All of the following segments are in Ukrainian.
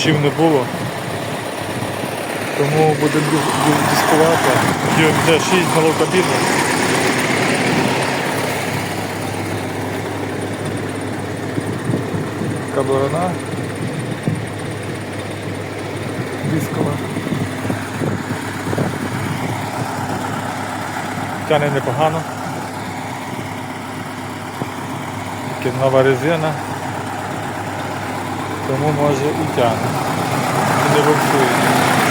дощів не було. Тому будемо дис- дис- дискувати. Хотів вже 6 малокабінних. Така борона. Дискова. Тяне непогано. Тільки нова резина. Тому може і. Не буксує.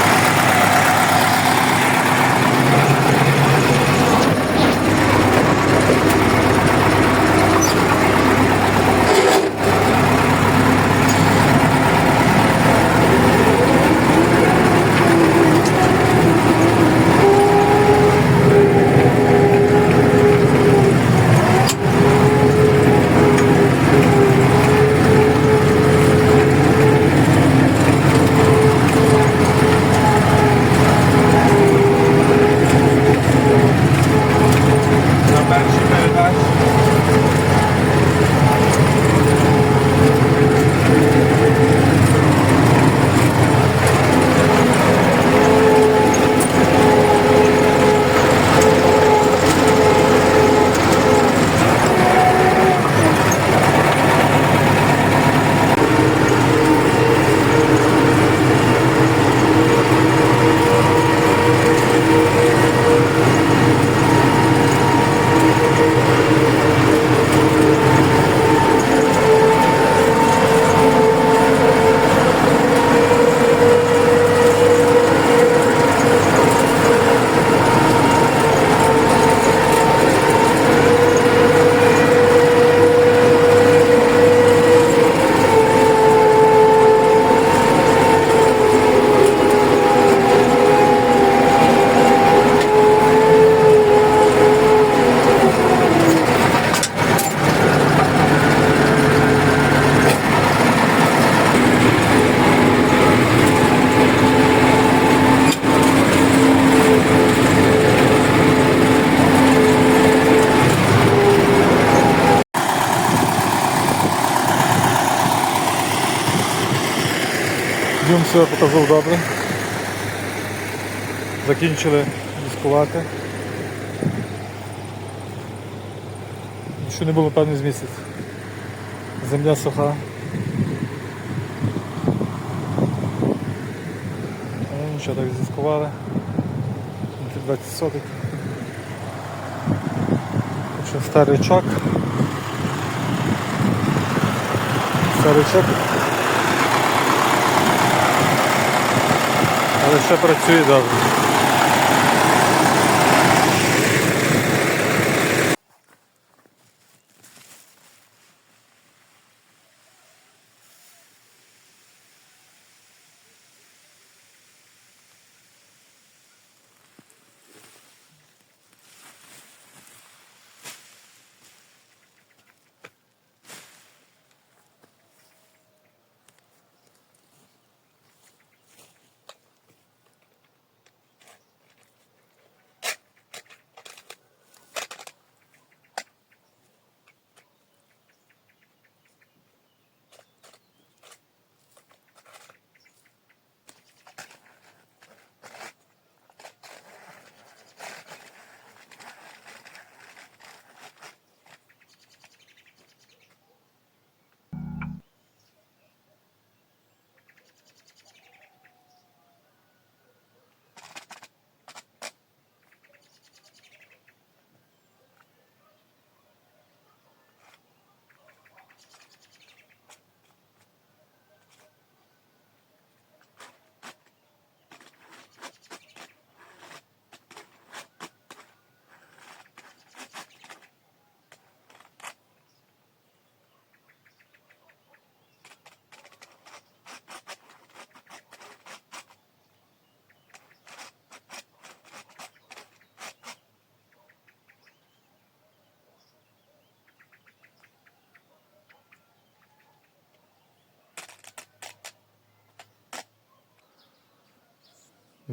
Все показав добре. Закінчили дискувати. Ще не було певний з місяць. Земля суха. Ну, нічого так зіскували. Тут 20 соток. Ще старичок. Старичок. Але ще працює добре.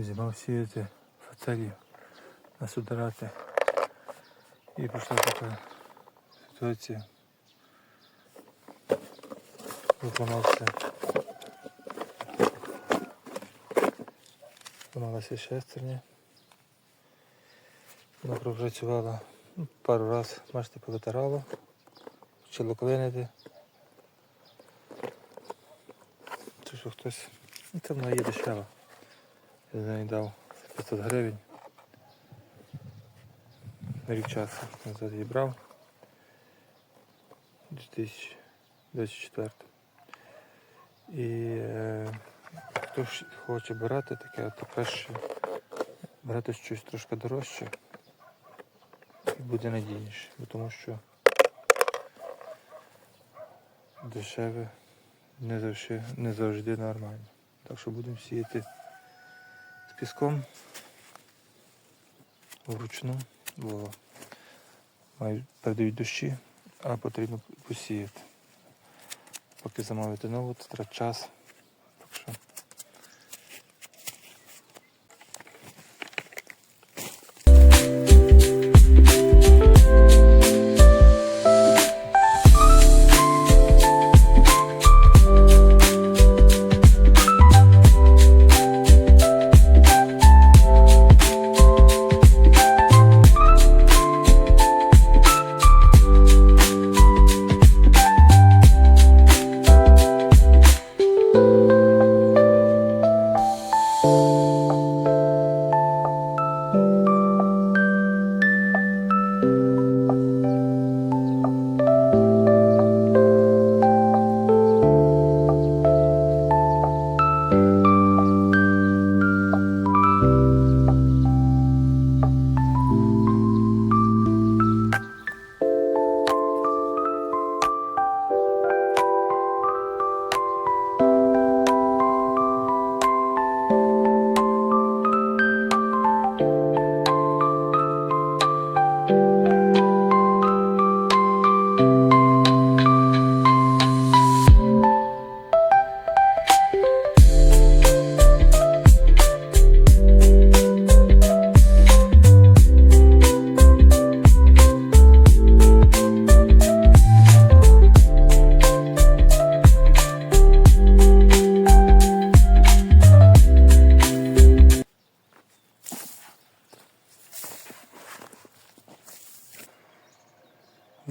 Зимав сіяти фацелі насударати. І пішла така ситуація. Зламався Зламалася шестерня. Вона пропрацювала ну, пару разів, бачите, повитирало. Почало клинити. Це що хтось. Ну, це вона є дешева. Я за неї дав 500 гривень. Рік часу назад її брав. 2024. І е, хто хоче брати таке, то краще брати щось трошки дорожче і буде надійніше, тому що дешеве не завжди, не завжди нормально. Так що будемо сіяти піском вручну, бо передають дощі, а потрібно посіяти. Поки замовити нову, це треба час.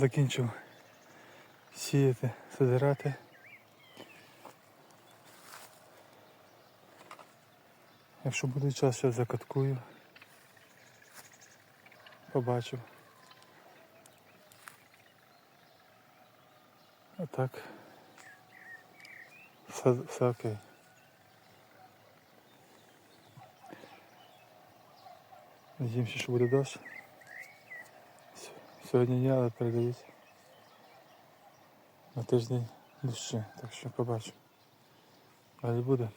Закінчив сіяти, созирати. Якщо буде час, ще закаткую. Побачив. А так. Все, все окей. Надіємося, що буде дощ. Сьогодні я але передають на тиждень дощі, так що побачимо. Але буде.